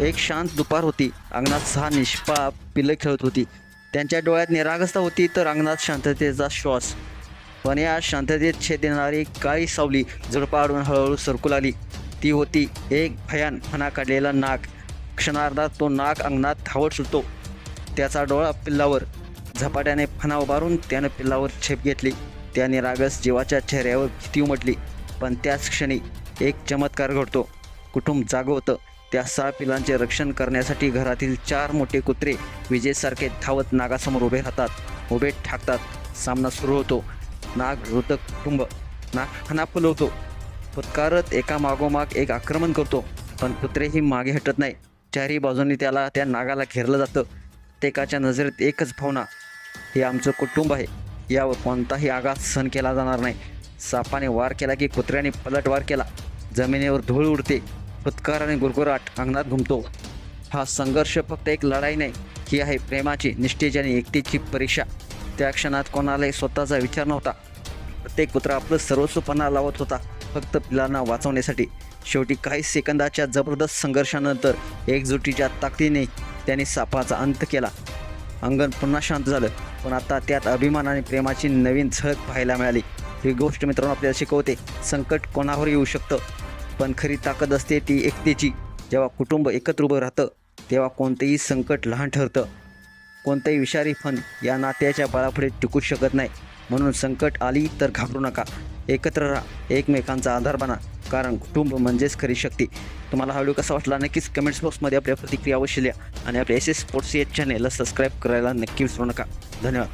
एक शांत दुपार होती. अंगणात सहा निष्पाप पिल्लं खेळत होती. त्यांच्या डोळ्यात निरागसता होती तर अंगणात शांततेचा श्वास. पण या शांततेत छेद देणारी काळी सावली झुडपाडून हळूहळू सरकू लागली. ती होती एक भयान फणा काढलेला नाग. क्षणार्धात तो नाग अंगणात धावत सुटतो. त्याचा डोळा पिल्लावर. झपाट्याने फणा उभारून त्यानं पिल्लावर छेप घेतली. त्या निरागस जीवाच्या चेहऱ्यावर भीती उमटली. पण त्याच क्षणी एक चमत्कार घडतो. कुटुंब जागं होतं. त्या सहा पिलांचे रक्षण करण्यासाठी घरातील चार मोठे कुत्रे विजेसारखे धावत नागासमोर उभे राहतात. उभे ठाकतात. सामना सुरू होतो. नाग रोतक कुटुंब नाग हना फुलवतो. फुतकारत एका मागोमाग एक आक्रमण करतो पण कुत्रेही मागे हटत नाही. चारही बाजूंनी त्याला त्या नागाला घेरलं जातं. प्रत्येकाच्या नजरेत एकच भावना हे आमचं कुटुंब आहे. यावर कोणताही आघात सहन केला जाणार नाही. सापाने वार केला की कुत्र्याने पलटवार केला. जमिनीवर धूळ उडते. पत्कार आणि गुरगुराट अंगणात घुमतो. हा संघर्ष फक्त एक लढाई नाही ही आहे प्रेमाची निष्ठेची आणि एकतेची परीक्षा. त्या क्षणात कोणालाही स्वतःचा विचार नव्हता. प्रत्येक कुत्रा आपलं सर्वस्वपणा लावत होता फक्त पिलांना वाचवण्यासाठी. शेवटी काही सेकंदाच्या जबरदस्त संघर्षानंतर एकजुटीच्या ताकदीने त्याने सापाचा अंत केला. अंगण पुन्हा शांत झालं पण आता त्यात अभिमान आणि प्रेमाची नवीन झळक पाहायला मिळाली. ही गोष्ट मित्रांनो आपल्याला शिकवते संकट कोणावर येऊ शकतं? पण खरी ताकद असते ती एकतेची. जेव्हा कुटुंब एकत्र उभं राहतं तेव्हा कोणतंही संकट लहान ठरतं. कोणतंही विषारी फण या नात्याच्या बळापुढे टिकू शकत नाही. म्हणून संकट आली तर घाबरू नका. एकत्र राहा. एकमेकांचा आधार बना. कारण कुटुंब म्हणजेच खरी शक्ती. तुम्हाला हा व्हिडिओ कसा वाटला? नक्कीच कमेंट्स बॉक्समध्ये आपल्या प्रतिक्रिया अवश्य लिहा. आणि आपल्या एस एस स्पोर्ट्स या चॅनेलला सबस्क्राईब करायला नक्की विसरू नका. धन्यवाद.